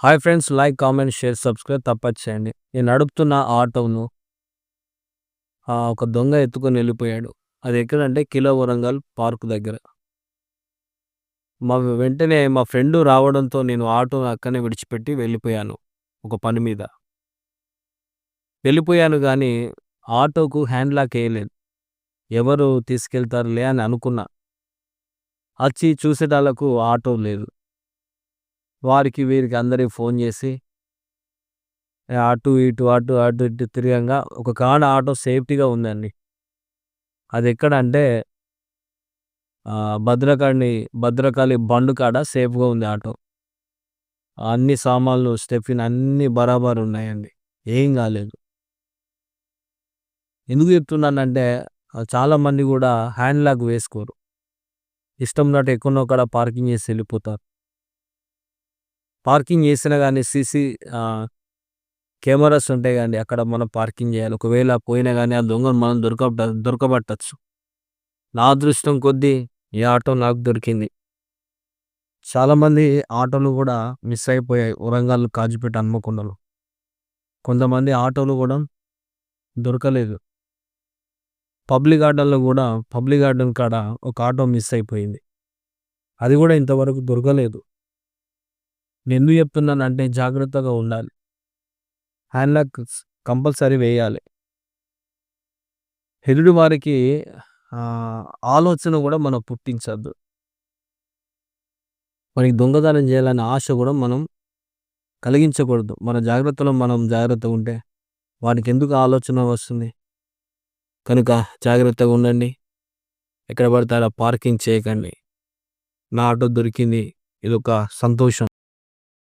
Hi friends like comment share subscribe తప్పదు చేయండి నేను నడుపుతున్న ఆటోను ఆ, ఒక దొంగ ఎత్తుకొని వెళ్ళిపోయాడు. అది ఎక్కడంటే కిలో వరంగల్ పార్క్ దగ్గర. మా వెంటనే మా ఫ్రెండ్ రావడంతో నేను ఆటో అక్కనే విడిచిపెట్టి వెళ్ళిపోయాను ఒక పని మీద. వెళ్ళిపోయాను కానీ ఆటోకు హ్యాండ్ లాక్ వేయలేదు. ఎవరు తీసుకెళ్తారులే అని అనుకున్నా. వచ్చి చూసేటాలకు ఆటో లేదు. వారికి వీరికి అందరికి ఫోన్ చేసి అటు ఇటు అటు అటు ఇటు తిరగంగా ఒక కాడ ఆటో సేఫ్టీగా ఉందండి. అది ఎక్కడ అంటే భద్రకాళి భద్రకాళి బండు కాడ సేఫ్గా ఉంది ఆటో. అన్ని సామాన్లు స్టెఫిన్ అన్ని బరాబర్ ఉన్నాయండి. ఏం కాలేదు. ఎందుకు చెప్తున్నానంటే చాలామంది కూడా హ్యాండ్లాగ్ వేసుకోరు. ఇష్టం ఉన్నట్టు ఎక్కడో కాడ పార్కింగ్ చేసి వెళ్ళిపోతారు. పార్కింగ్ చేసినా కానీ సీసీ కెమెరాస్ ఉంటాయి కానీ అక్కడ మనం పార్కింగ్ చేయాలి. ఒకవేళ పోయినా కానీ ఆ దొంగను మనం దొరక దొరకబట్టచ్చు. నా అదృష్టం కొద్దీ ఈ ఆటో నాకు దొరికింది. చాలామంది ఆటోలు కూడా మిస్ అయిపోయాయి. వరంగల్ కాజుపేట హన్మకొండలో. కొంతమంది ఆటోలు కూడా దొరకలేదు. పబ్లిక్ గార్డెన్లో కూడా పబ్లిక్ గార్డెన్ కాడ ఒక ఆటో మిస్ అయిపోయింది. అది కూడా ఇంతవరకు దొరకలేదు. నేను ఎందుకు చెప్తున్నానంటే జాగ్రత్తగా ఉండాలి. హ్యాండ్ లాక్ కంపల్సరీ వేయాలి. ఎదుటి వారికి ఆలోచన కూడా మనం పుట్టించద్దు. మనకి దొంగతనం చేయాలనే ఆశ కూడా మనం కలిగించకూడదు. మన జాగ్రత్తలో మనం జాగ్రత్తగా ఉంటే వానికి ఎందుకు ఆలోచన వస్తుంది? కనుక జాగ్రత్తగా ఉండండి. ఎక్కడ పడితే అలా పార్కింగ్ చేయకండి. నా ఆటో దొరికింది. ఇది ఒక సంతోషం.